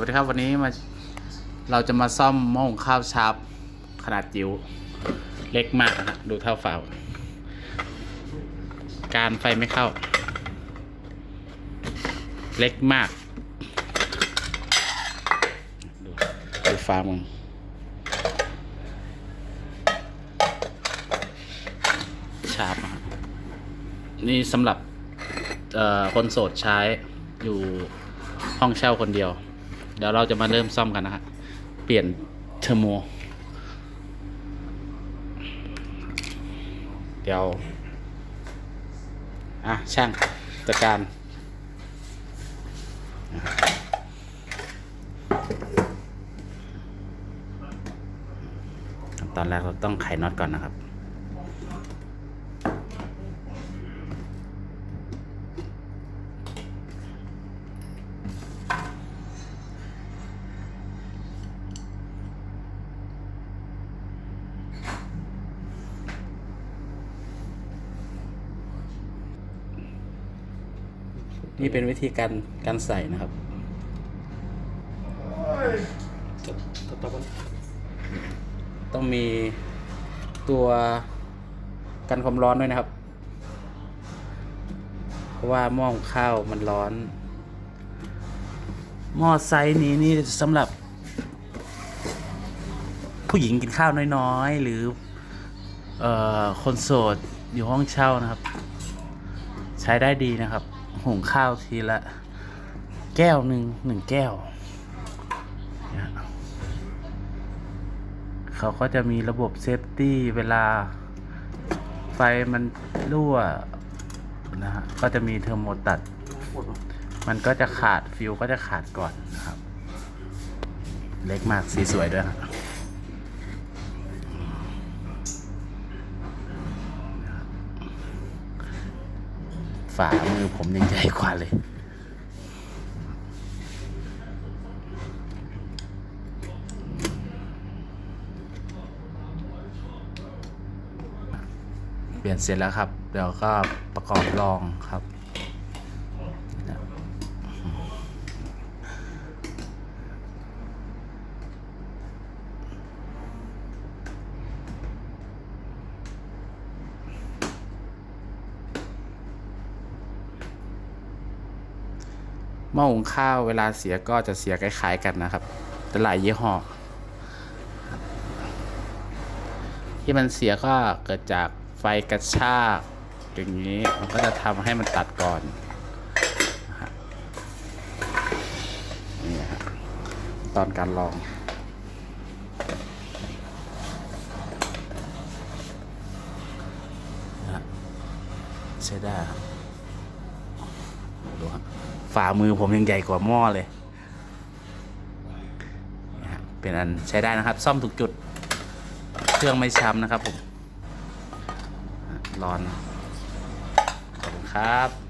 วัสดีครับวันนี้มาเราจะมาซ่อมหม้อหุงข้าวชาร์ปขนาดจิ๋วเล็กมากนะดูเท่าฝาการไฟไม่เข้า เล็กมาก ดูดูฟ้ามึงชาร์ปนี่สำหรับคนโสดใช้อยู่ห้องเช่าคนเดียว เดี๋ยวเราจะมาเริ่มซ่อมกันนะฮะเปลี่ยนเทอร์โม เดี๋ยว อะ ช่างจัดการตอนแรกเราต้องไขน็อตก่อนนะครับ นี่เป็นวิธีการการใส่นะครับต้องมีตัวกันความร้อนด้วยนะครับ เพราะว่าหม้อข้าวมันร้อน หม้อไซส์นี้นี่สำหรับ ผู้หญิงกินข้าวน้อยๆ หรืออคนโสดอยู่ห้องเช่านะครับ ใช้ได้ดีนะครับ หุงข้าวทีละ แก้วหนึ่งหนึ่งแก้ว เขาก็จะมีระบบเซฟตี้เวลาไฟมันรั่วนะฮะก็จะมีเทอร์โมตัด มันก็จะขาดฟิวก็จะขาดก่อนนะครับ เล็กมากสีสวยด้วยฮะ ฝ่ามือผมยังใหญ่กว่าเลยเปลี่ยนเสร็จแล้วครับ เดี๋ยวก็ประกอบรองครับ หม้อหุงข้าวเวลาเสียก็จะเสียคล้ายๆกันนะครับ แต่หลายยี่ห้อที่มันเสียก็เกิดจากไฟกระชากอย่างนี้มันก็จะทำให้มันตัดก่อนนะฮะนี่นะฮะตอนการลองนะฮะใช้ได้ครับ ดูครับฝ่ามือผมยังใหญ่กว่าหม้อเลยเป็นอันใช้ได้นะครับ ซ่อมถูกจุด เครื่องไม่ช้ำนะครับผมร้อนขอบคุณครับ